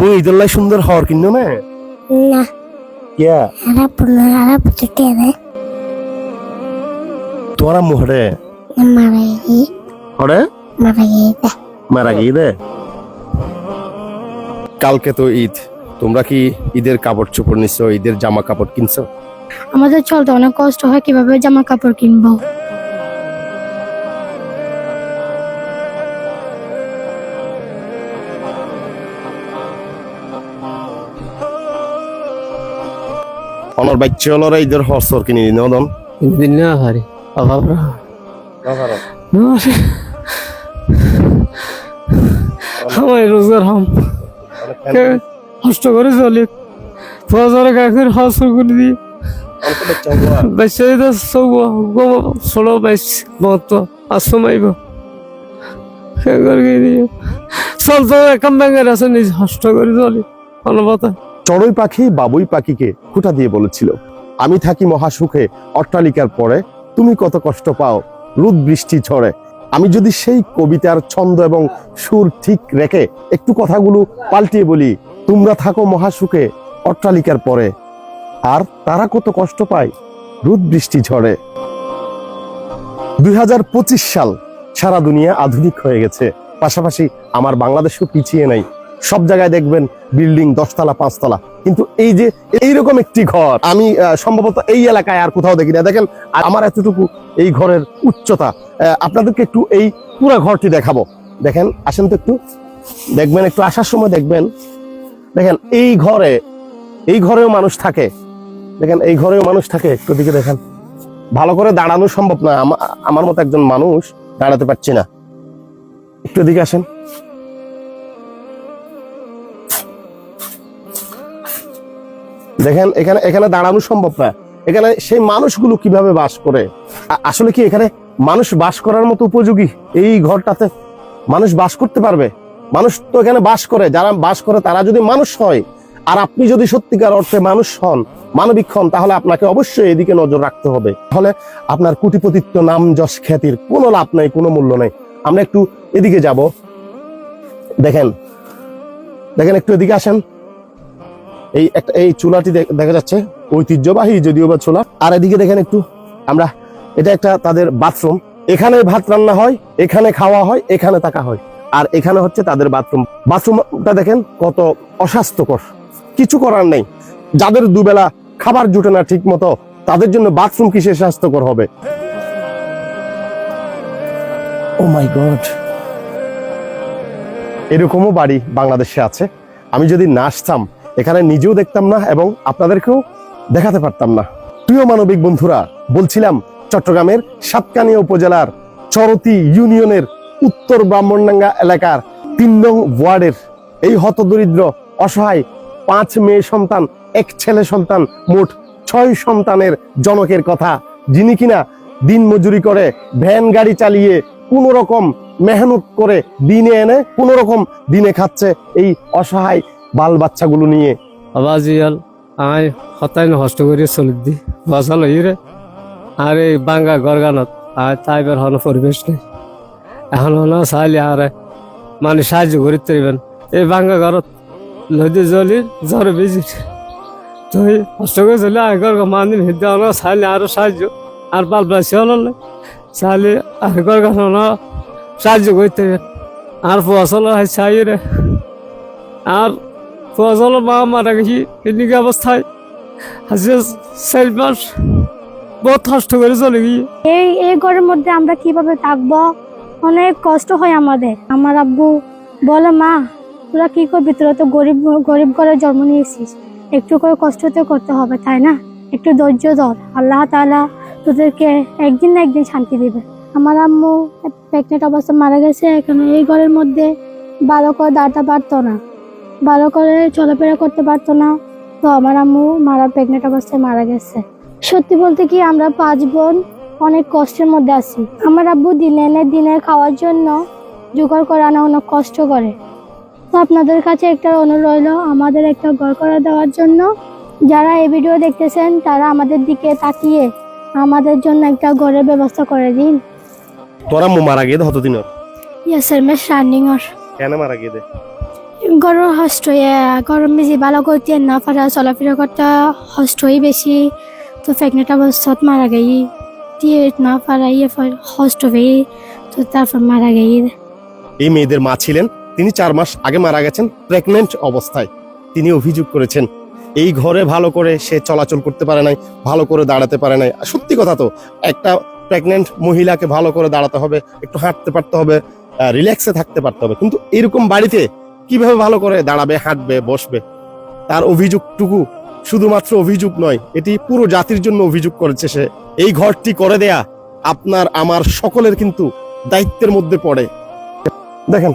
তুই ইদল্লাই সুন্দর হওয়ার কিন্ন না? না। cuti deh তোরা মুহরে marah হরে? মারা গিয়ে দে। কালকে তো ঈদ। তোমরা কি ঈদের কাপড় চোপড় নিছো ঈদের জামা কাপড় কিনছো? আমাদের চলতে অনেক কষ্ট হয় কীভাবে জামা কাপড় কিনবো? অনর বাচ্চা হলরা ঈদের হসর কিনে দিন নদন দিন। হারি অভাব আমার রোজগার হাম। কষ্ট করে চলি। বাজারে কাকের করে দিই একাম ব্যাঙ্গের আছে, নিজ কষ্ট করে চলি। অনবতা চড়ুই পাখি বাবুই পাখিকে খুঁটা দিয়ে বলেছিল, আমি থাকি মহাসুখে, অট্টালিকার পরে। তুমি কত কষ্ট পাও রোদ বৃষ্টি ঝড়ে আমি যদি সেই কবিতার ছন্দ এবং সুর ঠিক রেখে একটু কথাগুলো পাল্টিয়ে বলি, তোমরা থাকো মহাসুখে, অট্টালিকার পরে। আর তারা কত কষ্ট পায় রোদ বৃষ্টি ঝড়ে দুই সাল সারা দুনিয়া আধুনিক হয়ে গেছে। পাশাপাশি আমার বাংলাদেশও পিছিয়ে নাই। সব জায়গায় দেখবেন বিল্ডিং দশতলা, পাঁচতলা। কিন্তু এই যে এইরকম একটি ঘর, আমি সম্ভবত এই এলাকায় আর কোথাও দেখি না দেখেন আমার এতটুকু এই ঘরের উচ্চতা আপনাদেরকে একটু এই পুরো ঘরটি দেখাবো। দেখেন, আসেন তো একটু। দেখবেন, একটু আসার সময় দেখবেন। দেখেন, এই ঘরে, এই ঘরেও মানুষ থাকে। দেখেন, এই ঘরেও মানুষ থাকে। একটু দিকে দেখেন। ভালো করে দাঁড়ানো সম্ভব না। আমা- আমার মতো একজন মানুষ দাঁড়াতে পারছি না। একটু এদিকে আসেন। দেখেন, এখানে এখানে দাঁড়ানো সম্ভব না। এখানে সেই মানুষগুলো কীভাবে বাস করে? আসলে কি এখানে মানুষ বাস করার মতো উপযোগী? এই ঘরটাতে মানুষ বাস করতে পারবে? মানুষ তো এখানে বাস করে। যারা বাস করে, তারা যদি মানুষ হয়, আর আপনি যদি সত্যিকার অর্থে মানুষ হন, মানবিক হন, তাহলে আপনাকে অবশ্যই এদিকে নজর রাখতে হবে। তাহলে আপনার কুটিপতিত্ব, নাম যশ, খ্যাতির কোনো লাভ নাই, কোনো মূল্য নেই। আমরা একটু এদিকে যাব। দেখেন দেখেন, একটু এদিকে আসেন। এই একটা, এই চুলাটি দেখা যাচ্ছে ঐতিহ্যবাহী যদিও বা চুলা। আর এদিকে দেখেন একটু, আমরা, এটা একটা তাদের বাথরুম। এখানে ভাত রান্না হয়, এখানে খাওয়া হয়, এখানে থাকা হয়। আর এখানে হচ্ছে তাদের বাথরুম। বাথরুমটা দেখেন কত অস্বাস্থ্যকর। কিছু করার নেই। যাদের দুবেলা খাবার জুটে না ঠিক মতো তাদের জন্য বাথরুম কিসে স্বাস্থ্যকর হবে? ও মাই গড এরকমও বাড়ি বাংলাদেশে আছে। আমি যদি না আসতাম এখানে নিজেও দেখতাম না এবং আপনাদেরকেও দেখাতে পারতাম না। প্রিয় মানবিক বন্ধুরা, বলছিলাম চট্টগ্রামের সাতকানিয়া উপজেলার চরতি ইউনিয়নের উত্তর ব্রাহ্মণডাঙ্গা এলাকার তিন নং ওয়ার্ডের এই হতদরিদ্র, অসহায় পাঁচ মেয়ে সন্তান, এক ছেলে সন্তান, মোট ছয় সন্তানের জনকের কথা। যিনি কিনা দিন মজুরি করে, ভ্যান গাড়ি চালিয়ে কোন রকম মেহনত করে দিনে এনে, কোন রকম দিনে খাচ্ছে এই অসহায় বাল বাচ্চাগুলো নিয়ে। আবাজ ইয়াল আই হতাই নষ্ট করে চলি দি। বসাল রে। আর, এই বাঙ্গা গরগানত আর তাই বের হন পরিবেশ নেই এখন হলো চাইলে আর মানে সাহায্য করিতে পারিবেন এই বাঙ্গা ঘরত নদী জলি জ্বর বেজি। তুই কষ্ট করে চলি আগর মানিন হিদ্দে হলো চাইলে আরও সাহায্য। আর পাল পাশে হলো চাইলে আগর গান সাহায্য করতে আর ফসল হয় চাই রে। আর ফসল মা মারা গেছি, এদিকে অবস্থায় আজকে চার মাস বহুত কষ্ট করে চলে গিয়ে এই এই ঘরের মধ্যে আমরা কীভাবে থাকব? অনেক কষ্ট হয় আমাদের। আমার আব্বু বলে, মা, তোরা কি করবি? তোরা তো গরিব গরিব ঘরে জন্ম নিয়েছিস। একটু করে কষ্ট তো করতে হবে, তাই না? একটু ধৈর্য ধর। আল্লাহ তালা তোদেরকে একদিন না একদিন শান্তি দিবে। আমার আম্মু প্রেগনেন্ট অবস্থা মারা গেছে। এখানে এই ঘরের মধ্যে ভালো করে দাঁড়াতে পারতো না। ভালো করে চলাফেরা করতে পারতো না। তো আমার আম্মু মারা প্রেগনেন্ট অবস্থায় মারা গেছে। সত্যি বলতে কি আমরা পাঁচ বোন অনেক কষ্টের মধ্যে আছি। আমার আব্বু দিনে এনে দিনে খাওয়ার জন্য জোগাড় করে আনা অনেক কষ্ট করে। তো আপনাদের কাছে একটা অনুরোধ রইল আমাদের একটা ঘর করে দেওয়ার জন্য। যারা এই ভিডিও দেখতেছেন তারা আমাদের দিকে তাকিয়ে আমাদের জন্য একটা ঘরের ব্যবস্থা করে দিন। তোরা মু মারা গিয়ে দে হতদিন ইয়াসের মেশ রানিং আর কেন মারা গিয়ে গরম হষ্ট হয়ে, গরম বেশি ভালো করতে না পারা চলাফেরা করতে হষ্ট বেশি। তো প্রেগনেন্ট অবস্থাত মারা গেই। দিয়ে না পারা ইয়ে হষ্ট হয়ে তো তারপর মারা গেই। এই মেয়েদের মা ছিলেন, তিনি চার মাস আগে মারা গেছেন প্রেগনেন্ট অবস্থায়। তিনি অভিযোগ করেছেন, এই ঘরে ভালো করে সে চলাচল করতে পারে নাই, ভালো করে দাঁড়াতে পারে নাই। সত্যি কথা তো, একটা প্রেগনেন্ট মহিলাকে ভালো করে দাঁড়াতে হবে, একটু হাঁটতে পারতে হবে রিল্যাক্সে থাকতে পারতে হবে। কিন্তু এরকম বাড়িতে কীভাবে ভালো করে দাঁড়াবে, হাঁটবে, বসবে? তার অভিযোগটুকু শুধুমাত্র অভিযোগ নয়, এটি পুরো জাতির জন্য অভিযোগ করেছে সে। এই ঘরটি করে দেয়া আপনার, আমার সকলের কিন্তু দায়িত্বের মধ্যে পড়ে। দেখেন,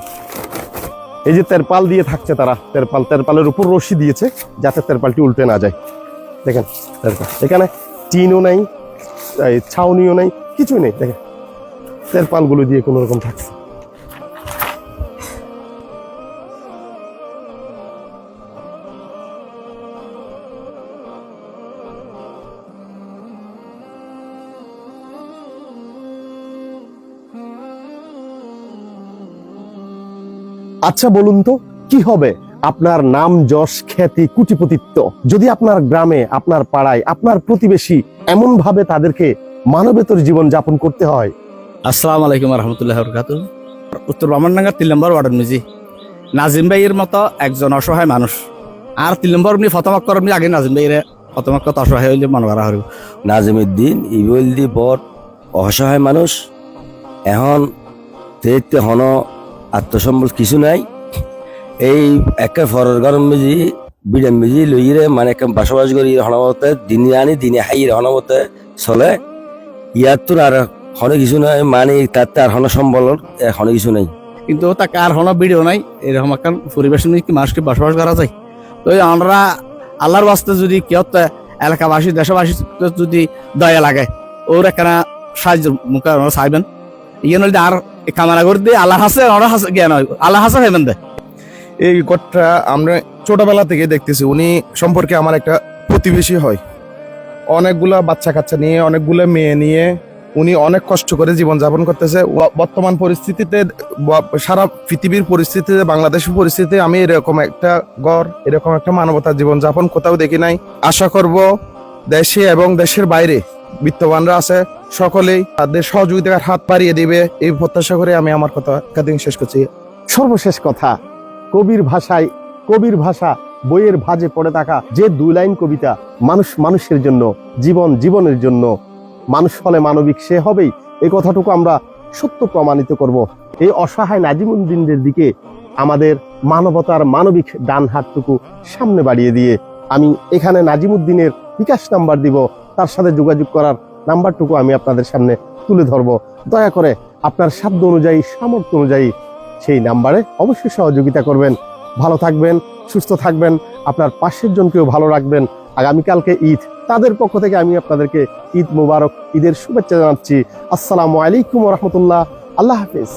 এই যে তেরপাল দিয়ে থাকছে তারা, তেরপাল, তেরপালের উপর রশি দিয়েছে যাতে তেরপালটি উল্টে না যায়। দেখেন এখানে টিনও নেই ছাউনিও নেই, কিছুই নেই। দেখেন, তেরপালগুলো দিয়ে কোনো রকম থাকছে। আচ্ছা বলুন তো কি হবে? আপনার নাম যশ খ্যাতি কুটিপতিত্ব। যদি আপনার গ্রামে আপনার পাড়ায় আপনার প্রতিবেশী এমন ভাবে তাদেরকে মানবেতর জীবন যাপন করতে হয়। আসসালাম আলাইকুম রহমতুল্লাহ বরকাত উত্তর ব্রাহ্মণডাঙ্গা তিন নম্বর ওয়ার্ডের মিজি নাজিম ভাইয়ের মতো একজন অসহায় মানুষ। আর তিন নম্বর এমনি ফতমাক্কর এমনি আগে নাজিম ভাইয়ের ফতমাক্কর অসহায় হইলে মনে করা হইব। নাজিমুদ্দিন ইবলদি বড় অসহায় মানুষ। এখন তেতে হন আত্মসম্বল কিছু নাই। এই একে ফরের গরম মেজি বিড়াম মেজি লইরে মানে একে বসবাস করি হনমতে দিনে আনি, দিনে হাইরে হনমতে চলে। ইয়ার তো আর হনে কিছু নাই মানে তাতে আর হন সম্বল হনে কিছু নাই। কিন্তু তাকে আর হন ভিডিও নাই, এরকম একটা পরিবেশ নিয়ে কি মানুষকে বসবাস করা যায়। তো আমরা আল্লাহর বাস্তে যদি কেউ এলাকাবাসী দেশবাসী যদি দয়া লাগে, ওর একখানা সাহায্য মুখে ওরা চাইবেন। ইয়ে নইলে আর কামনা করে দিয়ে আল্লাহ হাসে ওরা হাসে, জ্ঞান হয়। আল্লাহ হাসে হইবেন দে এই ঘরটা আমরা ছোটবেলা থেকে দেখতেছি, উনি সম্পর্কে আমার একটা প্রতিবেশী হয়। অনেকগুলা বাচ্চা কাচ্চা নিয়ে, অনেকগুলো মেয়ে নিয়ে উনি অনেক কষ্ট করে জীবন যাপন করতেছে বর্তমান পরিস্থিতিতে সারা পৃথিবীর পরিস্থিতিতে, বাংলাদেশের পরিস্থিতিতে আমি এরকম একটা গড়, এরকম একটা মানবতার জীবন যাপন কোথাও দেখি নাই। আশা করব দেশে এবং দেশের বাইরে বিত্তবানরা আছে, সকলেই তাদের সহযোগিতার হাত পাড়িয়ে দিবে। এই প্রত্যাশা করে আমি আমার কথা একাধিক শেষ করছি। সর্বশেষ কথা, কবির ভাষায়, কবির ভাষা বইয়ের ভাজে পড়ে থাকা যে দুই লাইন কবিতা মানুষ মানুষের জন্য, জীবন জীবনের জন্য, মানুষ হলে মানবিক সে হবেই এই কথাটুকু আমরা সত্য প্রমাণিত করব। এই অসহায় নাজিমুদ্দিনদের দিকে আমাদের মানবতার মানবিক ডান হাতটুকু সামনে বাড়িয়ে দিয়ে আমি এখানে নাজিমুদ্দিনের বিকাশ নাম্বার দিব। তার সাথে যোগাযোগ করার নাম্বারটুকু আমি আপনাদের সামনে তুলে ধরব। দয়া করে আপনার সাধ্য অনুযায়ী, সামর্থ্য অনুযায়ী সেই নাম্বারে অবশ্যই সহযোগিতা করবেন। ভালো থাকবেন, সুস্থ থাকবেন, আপনার পাশের জনকেও ভালো রাখবেন। আগামীকালকে ঈদ, তাদের পক্ষ থেকে আমি আপনাদেরকে ঈদ মুবারক, ঈদের শুভেচ্ছা জানাচ্ছি। আসসালামু আলাইকুম রহমতুল্লাহ। আল্লাহ হাফিজ।